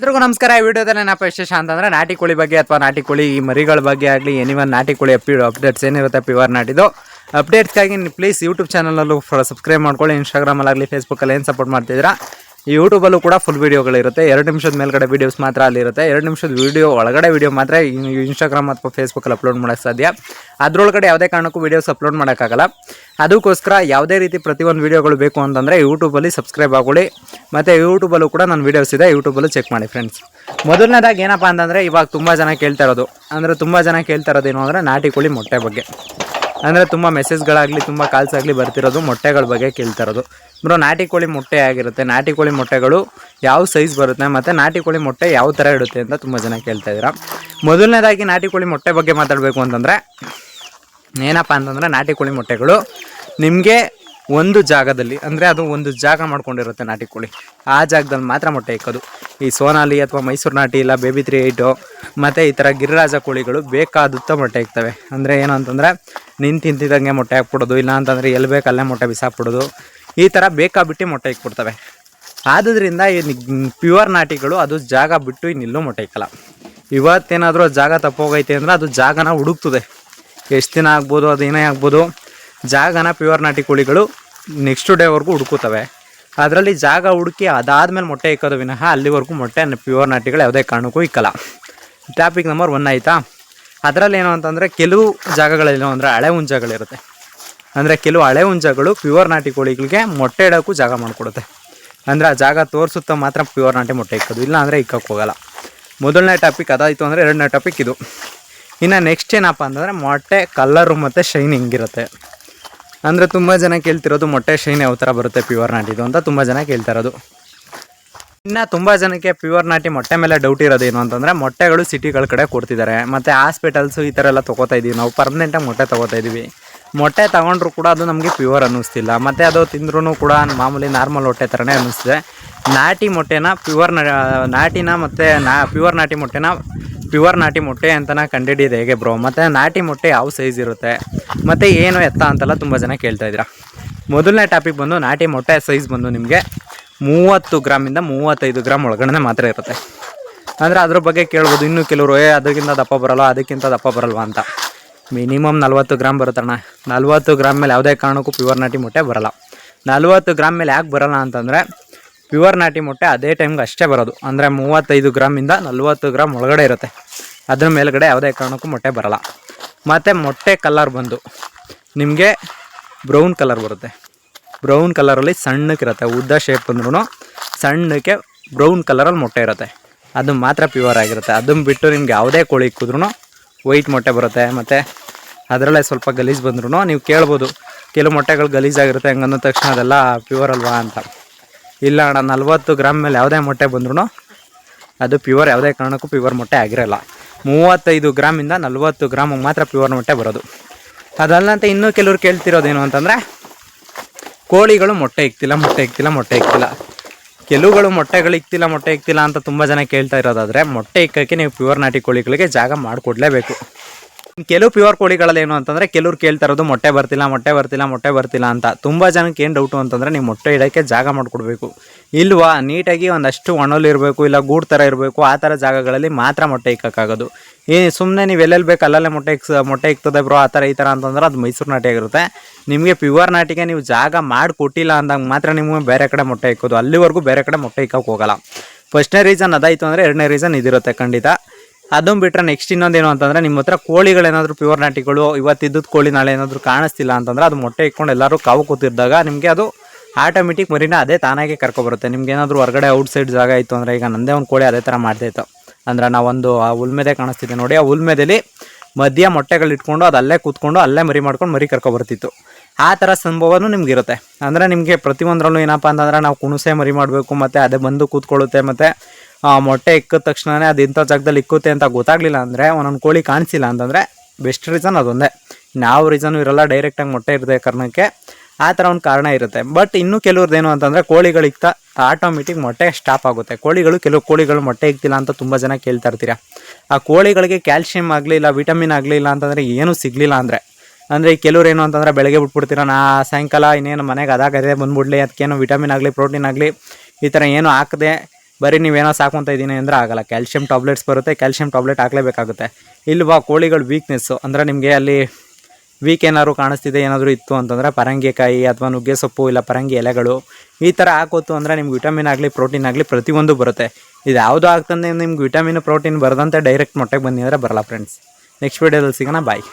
ಎಲ್ರಿಗೂ ನಮಸ್ಕಾರ. ಈ ವಿಡಿಯೋದಲ್ಲಿ ಏನಪ್ಪ ವಿಶೇಷ ಅಂತಂದ್ರೆ ನಾಟಿ ಕೋಳಿ ಬಗ್ಗೆ ಅಥವಾ ನಾಟಿ ಕೋಳಿ ಈ ಮರಿಗಳ ಬಗ್ಗೆ ಆಗಲಿ ಎನಿವನ್ ನಾಟಿ ಕೋಳಿ ಅಪ್ ಅಪ್ಡೇಟ್ಸ್ ಏನಿರುತ್ತೆ ಪ್ಯೂರ್ ನಾಟಿದು ಅಪ್ಡೇಟ್ಸ್ಗಾಗಿ ಪ್ಲೀಸ್ ಯೂಟ್ಯೂಬ್ ಚಾನಲಲ್ಲೂ ಸಬ್ಸ್ಕ್ರೈಬ್ ಮಾಡ್ಕೊಳ್ಳಿ. ಇನ್ಸ್ಟಾಗ್ರಾಮಲ್ಲಾಗಲಿ ಫೇಸ್ಬುಕ್ಕಲ್ಲಿ ಏನು ಸಪೋರ್ಟ್ ಮಾಡ್ತಿದ್ದೀರಾ? ಯೂಟ್ಯೂಬಲ್ಲೂ ಕೂಡ ಫುಲ್ ವೀಡಿಯೋಗಳಿರುತ್ತೆ ಎರಡು ನಿಮಿಷದ ಮೇಲ್ಗಡೆ ವೀಡಿಯೋಸ್ ಮಾತ್ರ ಅಲ್ಲಿರುತ್ತೆ. ಎರಡು ನಿಮಿಷದ ವೀಡಿಯೋ ಒಳಗಡೆ ವೀಡಿಯೋ ಮಾತ್ರ ಇನ್ಸ್ಟಾಗ್ರಾಮ್ ಅಥವಾ ಫೇಸ್ಬುಕ್ಕಲ್ಲಿ ಅಪ್ಲೋಡ್ ಮಾಡೋಕ್ಕೆ ಸಾಧ್ಯ. ಅದರೊಳಗಡೆ ಯಾವುದೇ ಕಾರಣಕ್ಕೂ ವೀಡಿಯೋಸ್ ಅಪ್ಲೋಡ್ ಮಾಡೋಕ್ಕಾಗಲ್ಲ. ಅದಕ್ಕೋಸ್ಕರ ಯಾವುದೇ ರೀತಿ ಪ್ರತಿಯೊಂದು ವೀಡಿಯೋಗಳು ಬೇಕು ಅಂತಂದರೆ ಯೂಟ್ಯೂಬಲ್ಲಿ ಸಬ್ಸ್ಕ್ರೈಬ್ ಆಗೋಳಿ ಮತ್ತು ಯೂಟ್ಯೂಬಲ್ಲೂ ಕೂಡ ನನ್ನ ವೀಡಿಯೋಸ್ ಇದೆ. ಯೂಟ್ಯೂಬಲ್ಲೂ ಚೆಕ್ ಮಾಡಿ ಫ್ರೆಂಡ್ಸ್ ಮೊದಲನೇದಾಗಿ ಏನಪ್ಪ ಅಂತಂದರೆ ಇವಾಗ ತುಂಬ ಜನ ಕೇಳ್ತಾ ಇರೋದು. ಅಂದರೆ ತುಂಬ ಜನ ಕೇಳ್ತಾ ಇರೋದೇನು ಅಂದರೆ ನಾಟಿ ಕೋಳಿ ಮೊಟ್ಟೆ ಬಗ್ಗೆ. ಅಂದರೆ ತುಂಬ ಮೆಸೇಜ್ಗಳಾಗಲಿ ತುಂಬ ಕಾಲ್ಸ್ ಆಗಲಿ ಬರ್ತಿರೋದು, ಮೊಟ್ಟೆಗಳ ಬಗ್ಗೆ ಕೇಳ್ತಿರೋದು. ಬ್ರೋ, ನಾಟಿ ಕೋಳಿ ಮೊಟ್ಟೆ ಆಗಿರುತ್ತೆ. ನಾಟಿ ಕೋಳಿ ಮೊಟ್ಟೆಗಳು ಯಾವ ಸೈಜ್ ಬರುತ್ತೆ ಮತ್ತು ನಾಟಿ ಕೋಳಿ ಮೊಟ್ಟೆ ಯಾವ ಥರ ಇಡುತ್ತೆ ಅಂತ ತುಂಬ ಜನ ಕೇಳ್ತಾ ಇದ್ದೀರಾ. ಮೊದಲನೇದಾಗಿ ನಾಟಿ ಕೋಳಿ ಮೊಟ್ಟೆ ಬಗ್ಗೆ ಮಾತಾಡಬೇಕು ಅಂತಂದರೆ, ಏನಪ್ಪ ಅಂತಂದರೆ ನಾಟಿ ಕೋಳಿ ಮೊಟ್ಟೆಗಳು ನಿಮಗೆ ಒಂದು ಜಾಗದಲ್ಲಿ, ಅಂದರೆ ಅದು ಒಂದು ಜಾಗ ಮಾಡ್ಕೊಂಡಿರುತ್ತೆ ನಾಟಿ ಕೋಳಿ. ಆ ಜಾಗದಲ್ಲಿ ಮಾತ್ರ ಮೊಟ್ಟೆ ಇಕ್ಕೋದು. ಈ ಸೋನಾಲಿ ಅಥವಾ ಮೈಸೂರು ನಾಟಿ ಇಲ್ಲ, ಬೇಬಿ ತ್ರೀ ಏಯ್ಟು, ಮತ್ತು ಈ ಥರ ಗಿರಿರಾಜ ಕೋಳಿಗಳು ಬೇಕಾದುತ್ತ ಮೊಟ್ಟೆ ಇಕ್ತವೆ. ಅಂದರೆ ಏನು ಅಂತಂದರೆ, ನಿಂತು ತಿಂತಿದ್ದಂಗೆ ಮೊಟ್ಟೆ ಹಾಕ್ಬಿಡೋದು, ಇಲ್ಲ ಅಂತಂದರೆ ಎಲ್ಲಿ ಬೇಕು ಅಲ್ಲೇ ಮೊಟ್ಟೆ ಬಿಸಾಕ್ಬಿಡೋದು. ಈ ಥರ ಬೇಕಾಬಿಟ್ಟು ಮೊಟ್ಟೆ ಇಕ್ಬಿಡ್ತವೆ. ಆದುದರಿಂದ ಈ ಪ್ಯೂರ್ ನಾಟಿಗಳು ಅದು ಜಾಗ ಬಿಟ್ಟು ಇನ್ನೆಲ್ಲೂ ಮೊಟ್ಟೆ ಇಕ್ಕಲ್ಲ. ಇವತ್ತೇನಾದರೂ ಜಾಗ ತಪ್ಪೋಗೈತೆ ಅಂದರೆ ಅದು ಜಾಗನ ಹುಡುಕ್ತದೆ. ಎಷ್ಟು ದಿನ ಆಗ್ಬೋದು, ಅದು ಏನೇ ಆಗ್ಬೋದು ಜಾಗನ ಪ್ಯೂರ್ ನಾಟಿ ಕೋಳಿಗಳು ನೆಕ್ಸ್ಟ್ ಡೇವರೆಗೂ ಹುಡುಕುತ್ತವೆ. ಅದರಲ್ಲಿ ಜಾಗ ಹುಡುಕಿ ಅದಾದಮೇಲೆ ಮೊಟ್ಟೆ ಇಕ್ಕೋದು ವಿನಃ ಅಲ್ಲಿವರೆಗೂ ಮೊಟ್ಟೆ ಪ್ಯೂರ್ ನಾಟಿಗಳು ಯಾವುದೇ ಕಾರಣಕ್ಕೂ ಇಕ್ಕಲ್ಲ. ಟಾಪಿಕ್ ನಂಬರ್ ಒನ್ ಆಯಿತಾ? ಅದರಲ್ಲಿ ಏನು ಅಂತಂದರೆ ಕೆಲವು ಜಾಗಗಳೇನು ಅಂದರೆ ಹಳೆ ಹುಂಜಗಳಿರುತ್ತೆ. ಅಂದರೆ ಕೆಲವು ಹಳೆ ಹುಂಜಗಳು ಪ್ಯೂರ್ ನಾಟಿ ಕೋಳಿಗಳಿಗೆ ಮೊಟ್ಟೆ ಇಡೋಕ್ಕೂ ಜಾಗ ಮಾಡಿಕೊಡುತ್ತೆ. ಅಂದರೆ ಆ ಜಾಗ ತೋರಿಸುತ್ತಾ ಮಾತ್ರ ಪ್ಯೂರ್ ನಾಟಿ ಮೊಟ್ಟೆ ಇಕ್ಕೋದು. ಇಲ್ಲ ಅಂದರೆ ಇಕ್ಕಕ್ಕೆ ಮೊದಲನೇ ಟಾಪಿಕ್ ಅದಾಯಿತು ಅಂದರೆ ಎರಡನೇ ಟಾಪಿಕ್ ಇದು. ಇನ್ನು ನೆಕ್ಸ್ಟ್ ಏನಪ್ಪ ಅಂತಂದರೆ ಮೊಟ್ಟೆ ಕಲ್ಲರು ಮತ್ತು ಶೈನಿಂಗ್ ಇರುತ್ತೆ ಅಂದರೆ ತುಂಬ ಜನ ಕೇಳ್ತಿರೋದು ಮೊಟ್ಟೆ ಶೈನ್ ಯಾವ ಥರ ಬರುತ್ತೆ ಪ್ಯೂರ್ ನಾಟಿದು ಅಂತ ತುಂಬ ಜನ ಕೇಳ್ತಾ ಇರೋದು. ಇನ್ನು ತುಂಬ ಜನಕ್ಕೆ ಪ್ಯೂರ್ ನಾಟಿ ಮೊಟ್ಟೆ ಮೇಲೆ ಡೌಟ್ ಇರೋದೇನು ಅಂತಂದರೆ ಮೊಟ್ಟೆಗಳು ಸಿಟಿಗಳ ಕಡೆ ಕೊಡ್ತಿದ್ದಾರೆ. ಮತ್ತು ಹಾಸ್ಪಿಟಲ್ಸು ಈ ಥರ ಎಲ್ಲ ತೊಗೋತಾ ಇದ್ದೀವಿ ನಾವು ಪರ್ಮನೆಂಟಾಗಿ ಮೊಟ್ಟೆ ತೊಗೋತಾ ಇದ್ದೀವಿ ಮೊಟ್ಟೆ ತಗೊಂಡ್ರು ಕೂಡ ಅದು ನಮಗೆ ಪ್ಯೂರ್ ಅನ್ನಿಸ್ತಿಲ್ಲ. ಮತ್ತು ಅದು ತಿಂದ್ರೂ ಕೂಡ ಮಾಮೂಲಿ ನಾರ್ಮಲ್ ಹೊಟ್ಟೆ ಥರನೇ ಅನ್ನಿಸ್ತಿದೆ. ನಾಟಿ ಮೊಟ್ಟೆನ ಪ್ಯೂರ್ ನಾಟಿನ ಮತ್ತು ನಾ ಪ್ಯೂರ್ ನಾಟಿ ಮೊಟ್ಟೆನ ಪ್ಯೂರ್ ನಾಟಿ ಮೊಟ್ಟೆ ಅಂತನ ಕಂಡಿಡಿಯೋದು ಹೇಗೆ ಬ್ರೋ ಮತ್ತು ನಾಟಿ ಮೊಟ್ಟೆ ಯಾವ ಸೈಜ್ ಇರುತ್ತೆ? ಮತ್ತು ಏನು ಎತ್ತ ಅಂತೆಲ್ಲ ತುಂಬ ಜನ ಕೇಳ್ತಾ ಇದ್ದೀರಾ. ಮೊದಲನೇ ಟಾಪಿಕ್ ಬಂದು ನಾಟಿ ಮೊಟ್ಟೆ ಸೈಜ್ ಬಂದು ನಿಮಗೆ ಮೂವತ್ತು ಗ್ರಾಮಿಂದ ಮೂವತ್ತೈದು ಗ್ರಾಮ್ ಒಳಗಡೆ ಮಾತ್ರ ಇರುತ್ತೆ. ಅಂದರೆ ಅದ್ರ ಬಗ್ಗೆ ಕೇಳ್ಬೋದು, ಇನ್ನೂ ಕೆಲವರು, ಏ, ಅದಕ್ಕಿಂತ ದಪ್ಪ ಬರಲ್ಲ, ಅದಕ್ಕಿಂತ ದಪ್ಪ ಬರಲ್ವಾ ಅಂತ. ಮಿನಿಮಮ್ ನಲ್ವತ್ತು ಗ್ರಾಮ್ ಬರುತ್ತಣ್ಣ ನಲ್ವತ್ತು ಗ್ರಾಮ್ ಮೇಲೆ ಯಾವುದೇ ಕಾರಣಕ್ಕೂ ಪ್ಯೂರ್ ನಾಟಿ ಮೊಟ್ಟೆ ಬರಲ್ಲ. ನಲ್ವತ್ತು ಗ್ರಾಮ್ ಮೇಲೆ ಯಾಕೆ ಬರಲ್ಲ ಅಂತಂದರೆ ಪ್ಯೂರ್ ನಾಟಿ ಮೊಟ್ಟೆ ಅದೇ ಟೈಮ್ಗೆ ಅಷ್ಟೇ ಬರೋದು. ಅಂದರೆ ಮೂವತ್ತೈದು ಗ್ರಾಮಿಂದ ನಲ್ವತ್ತು ಗ್ರಾಮ್ ಒಳಗಡೆ ಇರುತ್ತೆ. ಅದ್ರ ಮೇಲ್ಗಡೆ ಯಾವುದೇ ಕಾರಣಕ್ಕೂ ಮೊಟ್ಟೆ ಬರಲ್ಲ. ಮತ್ತು ಮೊಟ್ಟೆ ಕಲರ್ ಬಂದು ನಿಮಗೆ ಬ್ರೌನ್ ಕಲರ್ ಬರುತ್ತೆ. ಬ್ರೌನ್ ಕಲರಲ್ಲಿ ಸಣ್ಣಕ್ಕಿರುತ್ತೆ ಉದ್ದ ಶೇಪ್ ಬಂದ್ರೂ ಸಣ್ಣಕ್ಕೆ ಬ್ರೌನ್ ಕಲರಲ್ಲಿ ಮೊಟ್ಟೆ ಇರುತ್ತೆ. ಅದು ಮಾತ್ರ ಪ್ಯೂರ್ ಆಗಿರುತ್ತೆ. ಅದನ್ನು ಬಿಟ್ಟು ನಿಮ್ಗೆ ಯಾವುದೇ ಕೋಳಿ ಇಕ್ಕಿದ್ರೂ ವೈಟ್ ಮೊಟ್ಟೆ ಬರುತ್ತೆ. ಮತ್ತು ಅದರಲ್ಲೇ ಸ್ವಲ್ಪ ಗಲೀಜು ಬಂದ್ರೂ ನೀವು ಕೇಳ್ಬೋದು. ಕೆಲವು ಮೊಟ್ಟೆಗಳು ಗಲೀಜಾಗಿರುತ್ತೆ, ಹಂಗಂದ ತಕ್ಷಣ ಅದೆಲ್ಲ ಪ್ಯೂರ್ ಅಲ್ವಾ ಅಂತ. ಇಲ್ಲ ಅಣ್ಣ, ನಲ್ವತ್ತು ಗ್ರಾಮ್ ಮೇಲೆ ಯಾವುದೇ ಮೊಟ್ಟೆ ಬಂದ್ರೂ ಅದು ಪ್ಯೂರ್ ಯಾವುದೇ ಕಾರಣಕ್ಕೂ ಪ್ಯೂರ್ ಮೊಟ್ಟೆ ಆಗಿರಲ್ಲ. ಮೂವತ್ತೈದು ಗ್ರಾಮಿಂದ ನಲ್ವತ್ತು ಗ್ರಾಮಿಗೆ ಮಾತ್ರ ಪ್ಯೂರ್ ಮೊಟ್ಟೆ ಬರೋದು. ಅದಲ್ಲಂತೆ ಇನ್ನೂ ಕೆಲವ್ರು ಕೇಳ್ತಿರೋದೇನು ಅಂತಂದರೆ, ಕೋಳಿಗಳು ಮೊಟ್ಟೆ ಇಕ್ತಿಲ್ಲ ಮೊಟ್ಟೆ ಇಕ್ತಿಲ್ಲ ಮೊಟ್ಟೆ ಇಕ್ತಿಲ್ಲ. ಕೆಲವುಗಳು ಮೊಟ್ಟೆಗಳು ಇಕ್ತಿಲ್ಲ, ಮೊಟ್ಟೆ ಇಕ್ತಿಲ್ಲ ಅಂತ ತುಂಬ ಜನ ಕೇಳ್ತಾ ಇರೋದಾದರೆ, ಮೊಟ್ಟೆ ಇಕ್ಕಕ್ಕೆ ನೀವು ಪ್ಯೂರ್ ನಾಟಿ ಕೋಳಿಗಳಿಗೆ ಜಾಗ ಮಾಡಿಕೊಡ್ಲೇಬೇಕು. ಕೆಲವು ಪ್ಯೂರ್ ಕೋಳಿಗಳಲ್ಲಿ ಏನು ಅಂತಂದ್ರೆ ಕೆಲವ್ರು ಕೇಳ್ತಾ ಇರೋದು ಮೊಟ್ಟೆ ಬರ್ತಿಲ್ಲ ಮೊಟ್ಟೆ ಬರ್ತಿಲ್ಲ ಮೊಟ್ಟೆ ಬರ್ತಿಲ್ಲ ಅಂತ. ತುಂಬ ಜನಕ್ಕೆ ಏನು ಡೌಟು ಅಂತಂದ್ರೆ ನೀವು ಮೊಟ್ಟೆ ಇಡೋಕ್ಕೆ ಜಾಗ ಮಾಡಿಕೊಡ್ಬೇಕು. ಇಲ್ವಾ, ನೀಟಾಗಿ ಒಂದಷ್ಟು ಒಣಲು ಇಲ್ಲ ಗೂಡು ಥರ ಇರಬೇಕು, ಆ ಥರ ಜಾಗಗಳಲ್ಲಿ ಮಾತ್ರ ಮೊಟ್ಟೆ ಇಕ್ಕೋಕ್ಕಾಗೋದು ಈ ಸುಮ್ಮನೆ ನೀವು ಎಲ್ಲೆಲ್ಲಿ ಬೇಕು ಅಲ್ಲಲ್ಲೇ ಮೊಟ್ಟೆ ಇಕ್ಸ್, ಮೊಟ್ಟೆ ಇಕ್ತದೆ ಬ್ರೋ ಆ ಥರ ಈ ಥರ ಅಂತಂದ್ರೆ ಅದು ಮೈಸೂರು ನಾಟಿ ಆಗಿರುತ್ತೆ. ನಿಮಗೆ ಪ್ಯೂರ್ ನಾಟಿಗೆ ನೀವು ಜಾಗ ಮಾಡಿ ಕೊಟ್ಟಿಲ್ಲ ಅಂದಾಗ ಮಾತ್ರ ನಿಮಗೆ ಬೇರೆ ಕಡೆ ಮೊಟ್ಟೆ ಇಕ್ಕೋದು. ಅಲ್ಲಿವರೆಗೂ ಬೇರೆ ಕಡೆ ಮೊಟ್ಟೆ ಇಕ್ಕೋಕೆ ಹೋಗಲ್ಲ. ಫಸ್ಟ್ನೇ ರೀಸನ್ ಅದಾಯಿತು ಅಂದರೆ ಎರಡನೇ ರೀಸನ್ ಇದಿರುತ್ತೆ ಖಂಡಿತ. ಅದನ್ನು ಬಿಟ್ಟರೆ ನೆಕ್ಸ್ಟ್ ಇನ್ನೊಂದೇನು ಅಂತಂದರೆ ನಿಮ್ಮ ಹತ್ರ ಕೋಳಿಗಳೇನಾದರೂ ಪ್ಯೂರ್ ನಾಟಿಗಳು ಇವತ್ತಿದ್ದದ್ದು ಕೋಳಿ ನಾಳೆ ಏನಾದರೂ ಕಾಣಿಸ್ತಿಲ್ಲ ಅಂತಂದರೆ ಅದು ಮೊಟ್ಟೆ ಇಟ್ಕೊಂಡು ಎಲ್ಲರೂ ಕಾವು ಕೂತಿದ್ದಾಗ ನಿಮಗೆ ಅದು ಆಟೋಮೆಟಿಕ್ ಮರಿನ ಅದೇ ತಾನಾಗೆ ಕರ್ಕೊಬರುತ್ತೆ. ನಿಮ್ಗೆ ಏನಾದರೂ ಹೊರಗಡೆ ಔಟ್ಸೈಡ್ ಜಾಗ ಇತ್ತು ಅಂದರೆ ಈಗ ನಂದೇ ಒಂದು ಕೋಳಿ ಅದೇ ಥರ ಮಾಡ್ತಾಯಿತ್ತು ಅಂದರೆ ನಾವೊಂದು ಆ ಉಲ್ಮೆದೆ ಕಾಣಿಸ್ತಿದ್ದೆ ನೋಡಿ, ಆ ಉಲ್ಮೆದಲ್ಲಿ ಮಧ್ಯ ಮೊಟ್ಟೆಗಳು ಇಟ್ಕೊಂಡು ಕೂತ್ಕೊಂಡು ಅಲ್ಲೇ ಮರಿ ಮಾಡ್ಕೊಂಡು ಮರಿ ಕರ್ಕೊಬರ್ತಿತ್ತು. ಆ ಥರ ಸಂಭವನೂ ನಿಮ್ಗೆ ಇರುತ್ತೆ ಅಂದರೆ ನಿಮಗೆ ಪ್ರತಿಯೊಂದರಲ್ಲೂ ಏನಪ್ಪ ಅಂತಂದ್ರೆ ನಾವು ಕುಣಸೆ ಮರಿ ಮಾಡಬೇಕು, ಮತ್ತು ಅದೇ ಬಂದು ಕೂತ್ಕೊಳ್ಳುತ್ತೆ, ಮತ್ತು ಮೊಟ್ಟೆ ಇಕ್ಕಿದ ತಕ್ಷಣವೇ ಅದು ಇಂಥ ಜಾಗದಲ್ಲಿ ಇಕ್ಕುತ್ತೆ ಅಂತ ಗೊತ್ತಾಗಲಿಲ್ಲ ಅಂದರೆ ಒಂದೊಂದು ಕೋಳಿ ಕಾಣಿಸಿಲ್ಲ ಅಂತಂದರೆ ಬೆಸ್ಟ್ ರೀಸನ್ ಅದೊಂದೇ. ಯಾವ ರೀಸನು ಇರಲ್ಲ ಡೈರೆಕ್ಟಾಗಿ ಮೊಟ್ಟೆ ಇರದೆ ಕಾರಣಕ್ಕೆ ಆ ಥರ ಒಂದು ಕಾರಣ ಇರುತ್ತೆ. ಬಟ್ ಇನ್ನೂ ಕೆಲವ್ರದ್ದು ಏನು ಅಂತಂದರೆ ಇಕ್ತಾ ಆಟೋಮೆಟಿಕ್ ಮೊಟ್ಟೆ ಸ್ಟಾಪ್ ಆಗುತ್ತೆ. ಕೋಳಿಗಳು, ಕೆಲವು ಕೋಳಿಗಳು ಮೊಟ್ಟೆ ಇಕ್ತಿಲ್ಲ ಅಂತ ತುಂಬ ಜನ ಕೇಳ್ತಾ ಇರ್ತೀರ. ಆ ಕೋಳಿಗಳಿಗೆ ಕ್ಯಾಲ್ಶಿಯಂ ಆಗಲಿಲ್ಲ ವಿಟಮಿನ್ ಆಗಲಿಲ್ಲ ಅಂತಂದರೆ ಏನೂ ಸಿಗಲಿಲ್ಲ ಅಂದರೆ. ಅಂದರೆ ಈ ಕೆಲವ್ರು ಏನು ಅಂತಂದರೆ ಬೆಳಗ್ಗೆ ಬಿಟ್ಬಿಡ್ತೀರ, ನಾ ಸಾಯಂಕಾಲ ಇನ್ನೇನು ಮನೆಗೆ ಅದಾಗದೆ ಬಂದ್ಬಿಡಲಿ, ಅದಕ್ಕೇನು ವಿಟಮಿನ್ ಆಗಲಿ ಪ್ರೋಟೀನ್ ಆಗಲಿ, ಈ ಥರ ಏನು ಹಾಕದೆ ಬರೀ ನೀವೇನೋ ಸಾಕೊಂತ ಇದ್ದೀನಿ ಅಂದರೆ ಆಗಲ್ಲ. ಕ್ಯಾಲ್ಶಿಯಂ ಟಾಬ್ಲೆಟ್ಸ್ ಬರುತ್ತೆ ಕ್ಯಾಲ್ಶಿಯಂ ಟಾಬ್ಲೆಟ್ ಹಾಕಲೇಬೇಕಾಗುತ್ತೆ. ಇಲ್ವಾ ಕೋಳಿಗಳು ವೀಕ್ನೆಸ್ಸು ಅಂದರೆ ನಿಮಗೆ ಅಲ್ಲಿ ವೀಕ್ ಏನಾದ್ರು ಕಾಣಿಸ್ತಿದೆ, ಏನಾದರೂ ಇತ್ತು ಅಂತಂದರೆ ಪರಂಗಿಕಾಯಿ ಅಥವಾ ನುಗ್ಗೆ ಸೊಪ್ಪು ಇಲ್ಲ ಪರಂಗಿ ಎಲೆಗಳು, ಈ ಥರ ಹಾಕೋತು ಅಂದರೆ ನಿಮ್ಗೆ ವಿಟಮಿನ್ ಆಗಲಿ ಪ್ರೋಟೀನ್ ಆಗಲಿ ಪ್ರತಿಯೊಂದು ಬರುತ್ತೆ. ಇದು ಯಾವುದು ಆಗ್ತಂದ್ರೆ ನಿಮ್ಗೆ ವಿಟಮಿನ್ ಪ್ರೋಟೀನ್ ಬರದಂತೆ ಡೈರೆಕ್ಟ್ ಮೊಟ್ಟೆಗೆ ಬನ್ನಿ ಅಂದರೆ ಬರಲ್ಲ ಫ್ರೆಂಡ್ಸ್ ನೆಕ್ಸ್ಟ್ ವೀಡಿಯೋದಲ್ಲಿ ಸಿಗೋಣ ಬಾಯ್